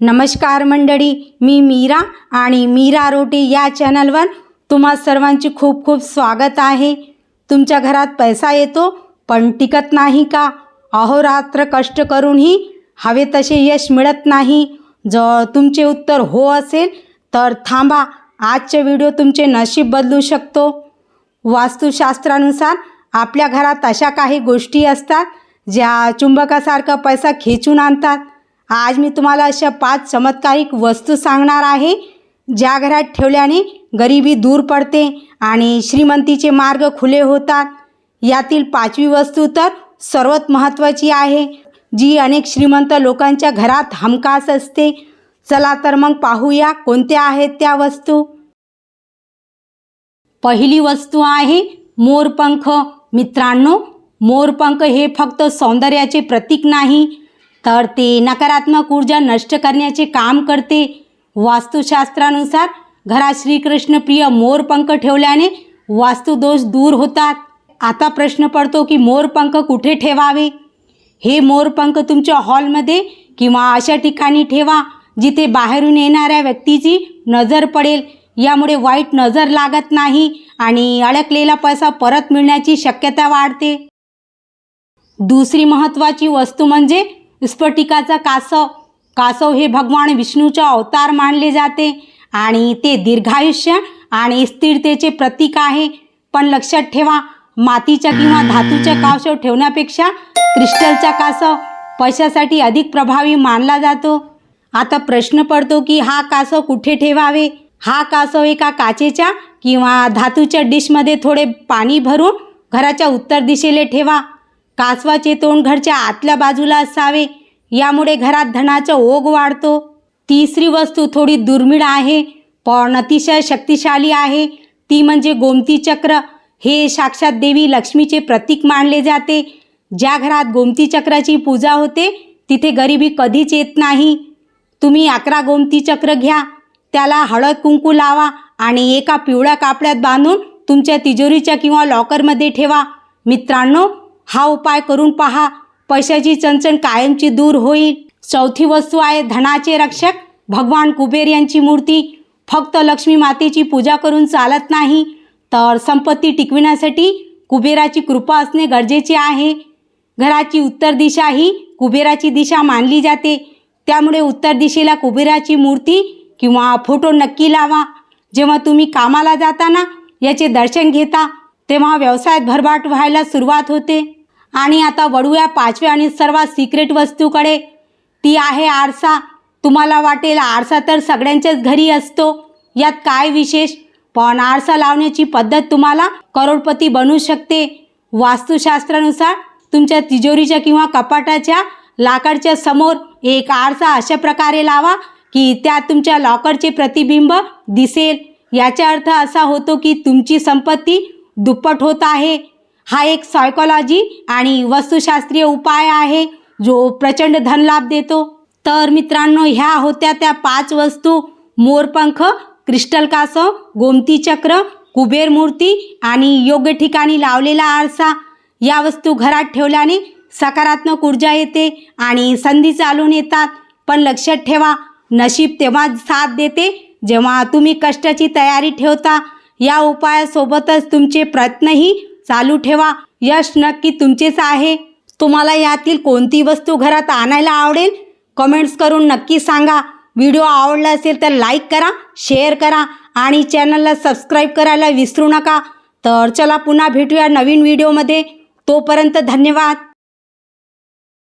नमस्कार मंडळी मी मीरा आणि मीरा रोटी या चॅनलवर तुम्हा सर्वांची खूप खूप स्वागत आहे. तुमच्या घरात पैसा येतो पण टिकत नाही का? अहोरात्र कष्ट करूनही हवे तसे यश मिळत नाही. जर तुमचे उत्तर हो असेल तर थांबा आजचे व्हिडिओ तुमचे नशीब बदलू शकतो. वास्तुशास्त्रानुसार आपल्या घरात अशा काही गोष्टी असतात ज्या चुंबकासारखा पैसा खेचून आणतात. आज मी तुम्हाला अशा पाच चमत्कारिक वस्तू सांगणार आहे ज्या घरात ठेवल्याने गरिबी दूर पडते आणि श्रीमंतीचे मार्ग खुले होतात. यातील पाचवी वस्तू तर सर्वात महत्त्वाची आहे जी अनेक श्रीमंत लोकांच्या घरात हमखास असते. चला तर मग पाहूया कोणत्या आहेत त्या वस्तू. पहिली वस्तू आहे मोरपंख. मित्रांनो मोरपंख हे फक्त सौंदर्याचे प्रतीक नाही तर ते नकारात्मक ऊर्जा नष्ट करण्याचे काम करते. वास्तुशास्त्रानुसार घरात श्रीकृष्ण प्रिय मोरपंख ठेवल्याने वास्तुदोष दूर होतात. आता प्रश्न पडतो की मोरपंख कुठे ठेवावे? हे मोरपंख तुमच्या हॉलमध्ये किंवा अशा ठिकाणी ठेवा जिथे बाहेरून येणाऱ्या व्यक्तीची नजर पडेल. यामुळे वाईट नजर लागत नाही आणि अडकलेला पैसा परत मिळण्याची शक्यता वाढते. दुसरी महत्त्वाची वस्तू म्हणजे स्फटिकाचा कासव कासव हे भगवान विष्णूचा अवतार मानले जाते आणि ते दीर्घायुष्य आणि स्थिरतेचे प्रतीक आहे. पण लक्षात ठेवा मातीच्या किंवा धातूच्या कासव ठेवण्यापेक्षा क्रिस्टलचा कासव पैशासाठी अधिक प्रभावी मानला जातो. आता प्रश्न पडतो की हा कासव कुठे ठेवावे? हा कासव एका काचेच्या किंवा धातूच्या डिशमध्ये थोडे पाणी भरून घराच्या उत्तर दिशेला ठेवा. कासवाचे तोंड घरच्या आतल्या बाजूला असावे. यामुळे घरात धनाचा ओघ वाढतो. तिसरी वस्तू थोडी दुर्मिळ आहे. पण अतिशय शक्तिशाली आहे. ती म्हणजे गोमती चक्र. हे साक्षात देवी लक्ष्मीचे प्रतीक मानले जाते. ज्या घरात गोमती चक्राची पूजा होते तिथे गरिबी कधीच येत नाही. तुम्ही अकरा गोमती चक्र घ्या. त्याला हळद कुंकू लावा आणि एका पिवळ्या कापड्यात बांधून तुमच्या तिजोरीच्या किंवा लॉकरमध्ये ठेवा. मित्रांनो हा उपाय करून पहा. पैशाची चणचण कायमची दूर होईल. चौथी वस्तू आहे धनाचे रक्षक. भगवान कुबेर यांची मूर्ती. फक्त लक्ष्मी मातेची पूजा करून चालत नाही. तर संपत्ती टिकविण्यासाठी कुबेराची कृपा असणे गरजेचे आहे. घराची उत्तर दिशा ही कुबेराची दिशा मानली जाते. त्यामुळे उत्तर दिशेला कुबेराची मूर्ती किंवा फोटो नक्की लावा. जेव्हा तुम्ही कामाला जाताना याचे दर्शन घेता तेव्हा व्यवसायात भरभाट व्हायला सुरुवात होते. आणि आता वळूया पाचव्या आणि सर्वात सिक्रेट वस्तूकडे. ती आहे आरसा. तुम्हाला वाटेल आरसा तर सगळ्यांच्याच घरी असतो. यात काय विशेष? पण आरसा लावण्याची पद्धत तुम्हाला करोडपती बनू शकते. वास्तुशास्त्रानुसार तुमच्या तिजोरीच्या किंवा कपाटाच्या लाकडच्या समोर एक आरसा अशा प्रकारे लावा की त्यात तुमच्या लॉकरचे प्रतिबिंब दिसेल. याचा अर्थ असा होतो की तुमची संपत्ती दुप्पट होत आहे. हा एक सायकॉलॉजी आणि वस्तुशास्त्रीय उपाय आहे जो प्रचंड धनलाभ देतो. तर मित्रांनो ह्या होत्या त्या पाच वस्तू. मोरपंख क्रिस्टल कासव गोमती चक्र कुबेर मूर्ती आणि योग्य ठिकाणी लावलेला आरसा. या वस्तू घरात ठेवल्याने सकारात्मक ऊर्जा येते आणि संधी चालून येतात. पण लक्षात ठेवा नशीब तेव्हा साथ देते जेव्हा तुम्ही कष्टाची तयारी ठेवता. या उपायासोबतच तुमचे प्रयत्नही चालू ठेवा. यश नक्की तुमचेच आहे. तुम्हाला यातील कोणती वस्तू घरात आणायला आवडेल? कमेंट्स करून नक्की सांगा. व्हिडिओ आवडला असेल तर लाईक करा शेअर करा आणि चॅनलला सबस्क्राईब करायला विसरू नका. तर चला पुन्हा भेटूया नवीन व्हिडिओमध्ये तोपर्यंत धन्यवाद.